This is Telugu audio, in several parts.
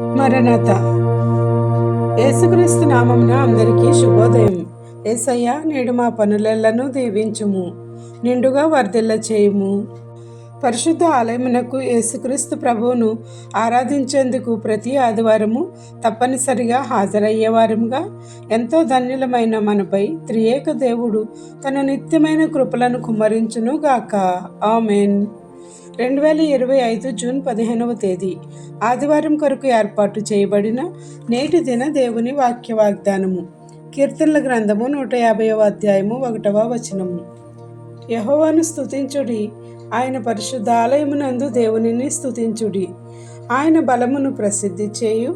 మరణత. యేసుక్రీస్తు నామమున అందరికీ శుభోదయం. ఏసయ్య నేడు మా పనులెల్లను దీవించుము నిండుగా వర్ధిల్ల చేయుము. పరిశుద్ధ ఆలయమునకు యేసుక్రీస్తు ప్రభువును ఆరాధించేందుకు ప్రతి ఆదివారము తప్పనిసరిగా హాజరయ్యేవారముగా ఎంతో ధన్యులమైన మనపై త్రియేక దేవుడు తన నిత్యమైన కృపలను కుమ్మరించును గాక ఆమెన్. రెండు వేల ఇరవై ఐదు జూన్ పదిహేనవ తేదీ ఆదివారం కొరకు ఏర్పాటు చేయబడిన నేటి దిన దేవుని వాక్య వాగ్దానము కీర్తనల గ్రంథము నూట యాభైవ అధ్యాయము ఒకటవ వచనము. యహోవాను స్థుతించుడి ఆయన పరిశుద్ధ ఆలయమునందు దేవునిని స్థుతించుడి ఆయన బలమును ప్రసిద్ధి చేయు.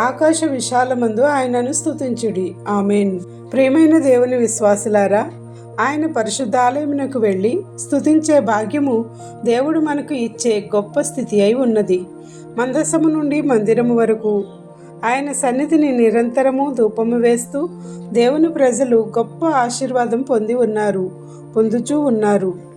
ఆకాశ విశాలమందు ఆయనను స్థుతించుడి ఆమెన్. ప్రేమైన దేవుని విశ్వాసులారా ఆయన పరిశుద్ధాలయమునకు వెళ్ళి స్థుతించే భాగ్యము దేవుడు మనకు ఇచ్చే గొప్ప స్థితి అయి ఉన్నది. మందసము నుండి మందిరము వరకు ఆయన సన్నిధిని నిరంతరము ధూపము వేస్తూ దేవుని ప్రజలు గొప్ప ఆశీర్వాదం పొంది ఉన్నారు పొందుచూ ఉన్నారు.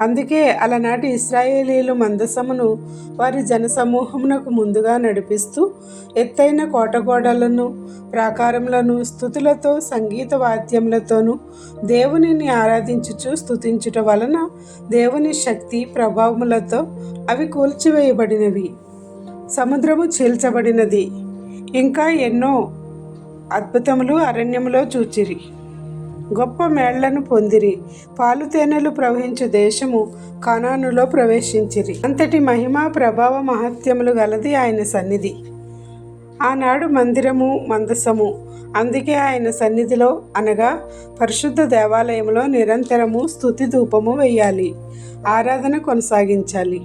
అందుకే అలనాటి ఇస్రాయేలీలు మందసమును వారి జనసమూహమునకు ముందుగా నడిపిస్తూ ఎత్తైన కోటగోడలను ప్రాకారములను స్థుతులతో సంగీత వాద్యములతోనూ దేవునిని ఆరాధించుచు స్థుతించుట వలన దేవుని శక్తి ప్రభావములతో అవి కూల్చివేయబడినవి. సముద్రము చీల్చబడినది. ఇంకా ఎన్నో అద్భుతములు అరణ్యములో చూచిరి. గొప్ప మేళ్ళను పొందిరి. పాలు తేనెలు ప్రవహించు దేశము కనానులో ప్రవేశించిరి. అంతటి మహిమ ప్రభావ మహత్యములు గలది ఆయన సన్నిధి. ఆనాడు మందిరము మందసము. అందుకే ఆయన సన్నిధిలో అనగా పరిశుద్ధ దేవాలయంలో నిరంతరము స్థుతి ధూపము వేయాలి ఆరాధన కొనసాగించాలి.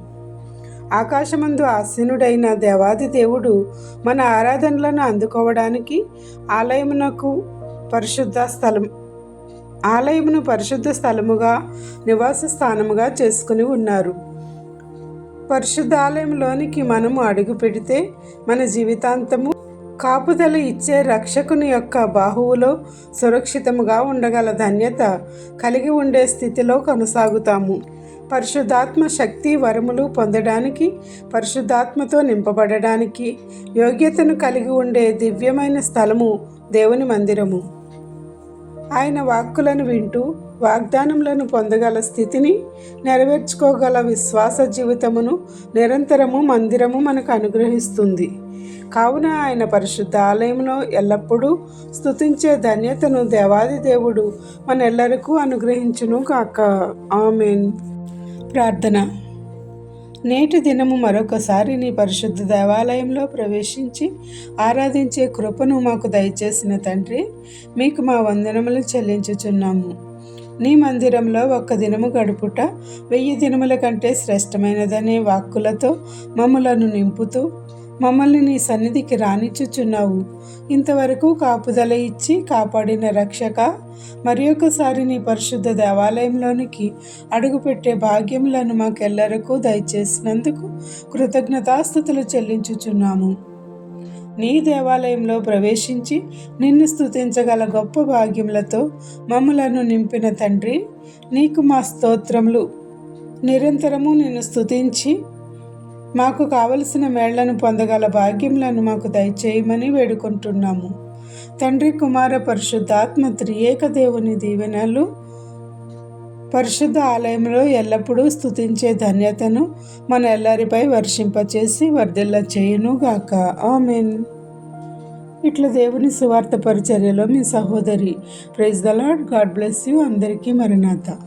ఆకాశమందు ఆసీనుడైన దేవాది దేవుడు మన ఆరాధనలను అందుకోవడానికి ఆలయమునకు పరిశుద్ధ స్థలం ఆలయమును పరిశుద్ధ స్థలముగా నివాస స్థానముగా చేసుకుని ఉన్నారు. పరిశుద్ధ ఆలయంలోనికి మనము అడుగు పెడితే మన జీవితాంతము కాపుదల ఇచ్చే రక్షకుని యొక్క బాహువులో సురక్షితముగా ఉండగల ధన్యత కలిగి ఉండే స్థితిలో కొనసాగుతాము. పరిశుద్ధాత్మ శక్తి వరములు పొందడానికి పరిశుద్ధాత్మతో నింపబడడానికి యోగ్యతను కలిగి ఉండే దివ్యమైన స్థలము దేవుని మందిరము. ఆయన వాక్కులను వింటూ వాగ్దానములను పొందగల స్థితిని నెరవేర్చుకోగల విశ్వాస జీవితమును నిరంతరము మందిరము మనకు అనుగ్రహిస్తుంది. కావున ఆయన పరిశుద్ధ ఆలయంలో ఎల్లప్పుడూ స్తుతించే ధన్యతను దేవాది దేవుడు మనెల్లరికూ అనుగ్రహించును కాక ఆమెన్. ప్రార్థన. నేటి దినము మరొకసారి నీ పరిశుద్ధ దేవాలయంలో ప్రవేశించి ఆరాధించే కృపను మాకు దయచేసిన తండ్రి మీకు మా వందనములు చెల్లించుచున్నాము. నీ మందిరంలో ఒక్క దినము గడుపుట వెయ్యి దినముల కంటే శ్రేష్టమైనదనే వాక్కులతో మమ్మలను నింపుతూ మమ్మల్ని నీ సన్నిధికి రానిచ్చుచున్నావు. ఇంతవరకు కాపుదల ఇచ్చి కాపాడిన రక్షక మరి ఒకసారి నీ పరిశుద్ధ దేవాలయంలోనికి అడుగుపెట్టే భాగ్యములను మాకెల్లరకు దయచేసినందుకు కృతజ్ఞతాస్థుతులు చెల్లించుచున్నాము. నీ దేవాలయంలో ప్రవేశించి నిన్ను స్థుతించగల గొప్ప భాగ్యములతో మమ్మలను నింపిన తండ్రి నీకు మా స్తోత్రములు. నిరంతరము నిన్ను స్థుతించి మాకు కావలసిన మేళ్ళను పొందగల భాగ్యములను మాకు దయచేయమని వేడుకుంటున్నాము. తండ్రి కుమార పరిశుద్ధాత్మ త్రియేక దేవుని దీవెనలు పరిశుద్ధ ఆలయంలో ఎల్లప్పుడూ స్థుతించే ధన్యతను మన ఎల్లరిపై వర్షింపచేసి వర్ధిల్ల చేయునుగాక. ఆమెన్. ఇట్లా దేవుని సువార్త పరిచర్యలో మీ సహోదరి. Praise the Lord God bless you. అందరికీ మరణాత.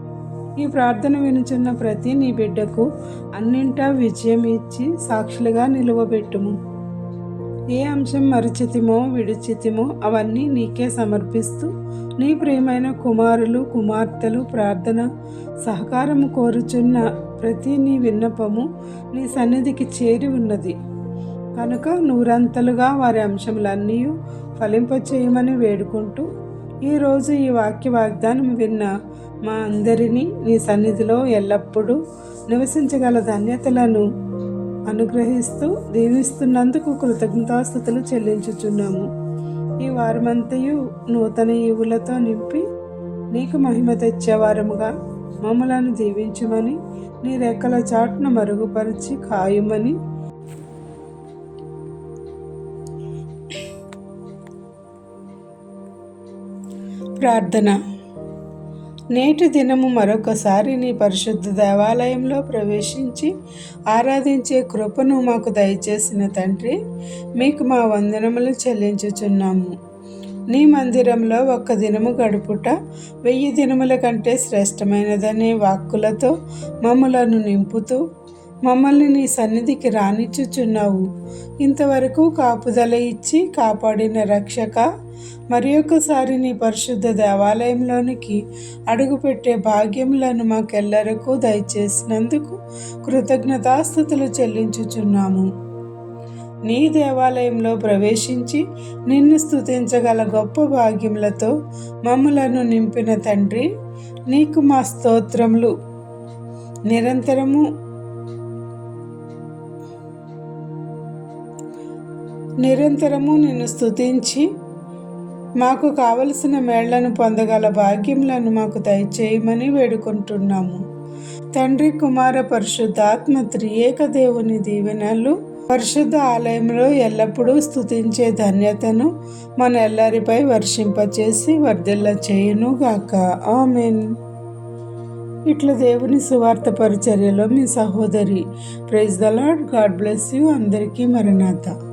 ఈ ప్రార్థన వినుచున్న ప్రతి నీ బిడ్డకు అన్నింటా విజయం ఇచ్చి సాక్షులుగా నిలువబెట్టుము. ఏ అంశం మరిచితిమో విడిచితిమో అవన్నీ నీకే సమర్పిస్తూ నీ ప్రియమైన కుమారులు కుమార్తెలు ప్రార్థన సహకారము కోరుచున్న ప్రతి నీ విన్నపము నీ సన్నిధికి చేరి ఉన్నది. కనుక నూరంతలుగా వారి అంశములన్నీ ఫలింపచేయమని వేడుకుంటూ ఈరోజు ఈ వాక్య వాగ్దానం విన్న మా అందరినీ నీ సన్నిధిలో ఎల్లప్పుడూ నివసించగల ధన్యతలను అనుగ్రహిస్తూ దీవిస్తున్నందుకు కృతజ్ఞతాస్థుతులు చెల్లించుచున్నాము. ఈ వారమంతయు నూతన ఈవులతో నింపి నీకు మహిమ తెచ్చేవారముగా మమ్మలను దీవించమని నీ రెక్కల చాటును మరుగుపరిచి కాయుమని. ప్రార్థన. నేటి దినము మరొకసారి నీ పరిశుద్ధ దేవాలయంలో ప్రవేశించి ఆరాధించే కృపను మాకు దయచేసిన తండ్రి మీకు మా వందనములు చెల్లించుచున్నాము. నీ మందిరంలో ఒక్క దినము గడుపుట వెయ్యి దినముల కంటే శ్రేష్టమైనదనే వాక్కులతో మమ్మలను నింపుతూ మమ్మల్ని నీ సన్నిధికి రానిచ్చుచున్నావు. ఇంతవరకు కాపుదల ఇచ్చి కాపాడిన రక్షక మరి ఒకసారి నీ పరిశుద్ధ దేవాలయంలోనికి అడుగుపెట్టే భాగ్యములను మాకెల్లరకు దయచేసినందుకు కృతజ్ఞతాస్థుతులు చెల్లించుచున్నాము. నీ దేవాలయంలో ప్రవేశించి నిన్ను స్థుతించగల గొప్ప భాగ్యములతో మమ్మలను నింపిన తండ్రి నీకు మా స్తోత్రములు. నిరంతరము నిరంతరము నిన్ను స్థుతించి మాకు కావలసిన మేళ్ళను పొందగల భాగ్యములను మాకు దయచేయమని వేడుకుంటున్నాము. తండ్రి కుమార పరిశుద్ధాత్మ త్రియేక దేవుని దీవెనలు పరిశుద్ధ ఆలయంలో ఎల్లప్పుడూ స్థుతించే ధన్యతను మన ఎల్లరిపై వర్షింపచేసి వర్ధిల్ల చేయునుగాక. ఆమెన్. ఇట్లా దేవుని సువార్త పరిచర్యలో మీ సహోదరి praise the Lord God bless you. అందరికీ మరణాత.